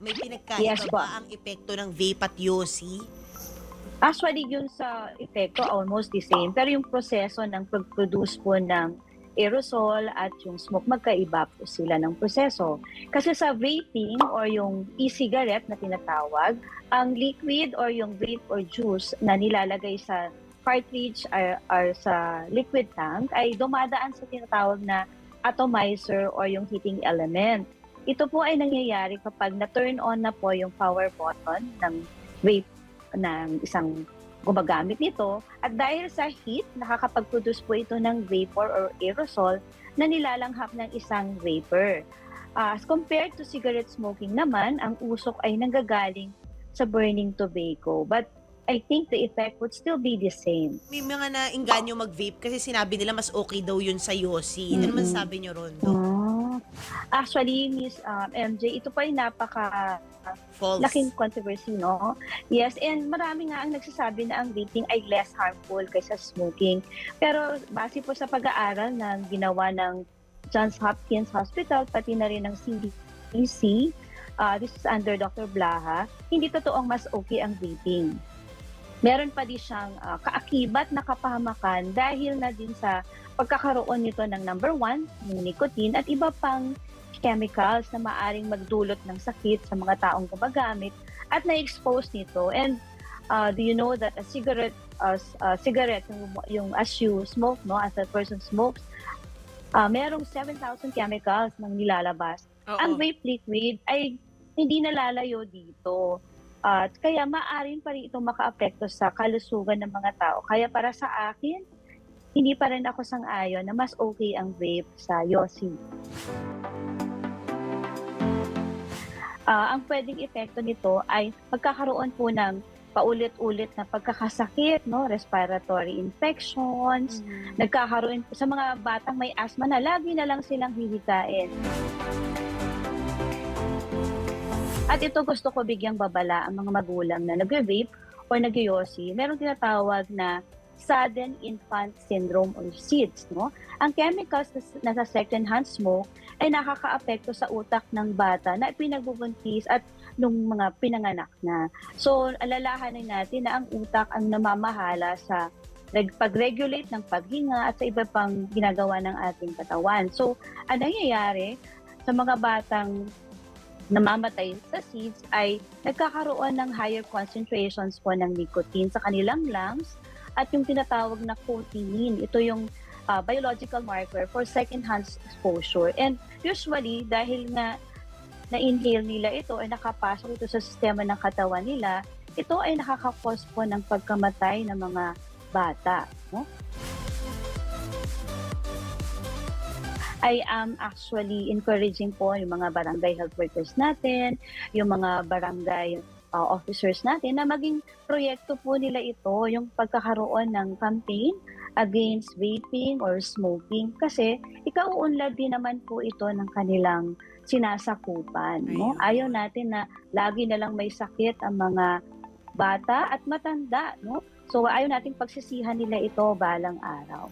May pinagkaiba Yes po. ba ang epekto ng vape at yosi? Actually, yun sa epekto, almost the same. Pero yung proseso ng pag-produce po ng aerosol at yung smoke, magkaiba po sila ng proseso. Kasi sa vaping or yung e-cigarette na tinatawag, ang liquid or yung vape or juice na nilalagay sa cartridge or, or sa liquid tank ay dumadaan sa tinatawag na atomizer or yung heating element. Ito po ay nangyayari kapag na-turn on na po yung power button ng vape ng isang gumagamit nito at dahil sa heat, nakakapag-produce po ito ng vapor or aerosol na nilalanghap ng isang vapor. Ah, as compared to cigarette smoking naman, ang usok ay nanggagaling sa burning tobacco. But I think the effect would still be the same. May mga nainganyo mag-vape kasi sinabi nila mas okay daw yun sa yosi. Ano naman Mm-mm. sabi niyo, Rondo? Ah. Actually, Miss um, MJ, ito pa ay napaka False. laking controversy, no? Yes, and marami nga ang nagsasabi na ang vaping ay less harmful kaysa smoking. Pero base po sa pag-aaral na ginawa ng Johns Hopkins Hospital, pati na rin ng CDC, uh, this is under Dr. Blaha, hindi totoong mas okay ang vaping. Meron pa di siyang uh, kaakibat na kapahamakan dahil na din sa pagkakaroon nito ng number one, yung nicotine, at iba pang chemicals na maaring magdulot ng sakit sa mga taong gumagamit at na-expose nito. And uh, do you know that a cigarette, uh, uh, cigarette yung, yung as you smoke, no, as a person smokes, uh, merong 7,000 chemicals nang nilalabas. Oo. Ang vape liquid ay hindi nalalayo dito. At kaya maaring pa rin ito makaapekto sa kalusugan ng mga tao. Kaya para sa akin, hindi pa rin ako sang-ayon na mas okay ang vape sa Yossi. Ah, ang pwedeng epekto nito ay magkakaroon po ng paulit-ulit na pagkakasakit, no, respiratory infections, Mhm. nagkakaroon sa mga batang may asthma na lagi na lang silang hihikain. At ito gusto ko bigyang babala ang mga magulang na nagwe-vape or nagyoyosi. Meron tinatawag na sudden infant syndrome or SIDS. No? Ang chemicals na sa second-hand smoke ay nakakaapekto sa utak ng bata na pinagbubuntis at nung mga pinanganak na. So, alalahanin natin na ang utak ang namamahala sa reg- pag-regulate ng paghinga at sa iba pang ginagawa ng ating katawan. So, ang nangyayari sa mga batang namamatay sa seeds ay nagkakaroon ng higher concentrations po ng nicotine sa kanilang lungs at yung tinatawag na cotinine. Ito yung uh, biological marker for second-hand exposure. And usually, dahil nga na-inhale nila ito ay nakapasok ito sa sistema ng katawan nila, ito ay nakakakos po ng pagkamatay ng mga bata. No? I am actually encouraging po yung mga barangay health workers natin, yung mga barangay uh, officers natin na maging proyekto po nila ito, yung pagkakaroon ng campaign against vaping or smoking kasi ikauunlad din naman po ito ng kanilang sinasakupan. No? Ayaw natin na lagi na lang may sakit ang mga bata at matanda. No? So ayaw nating pagsisihan nila ito balang araw.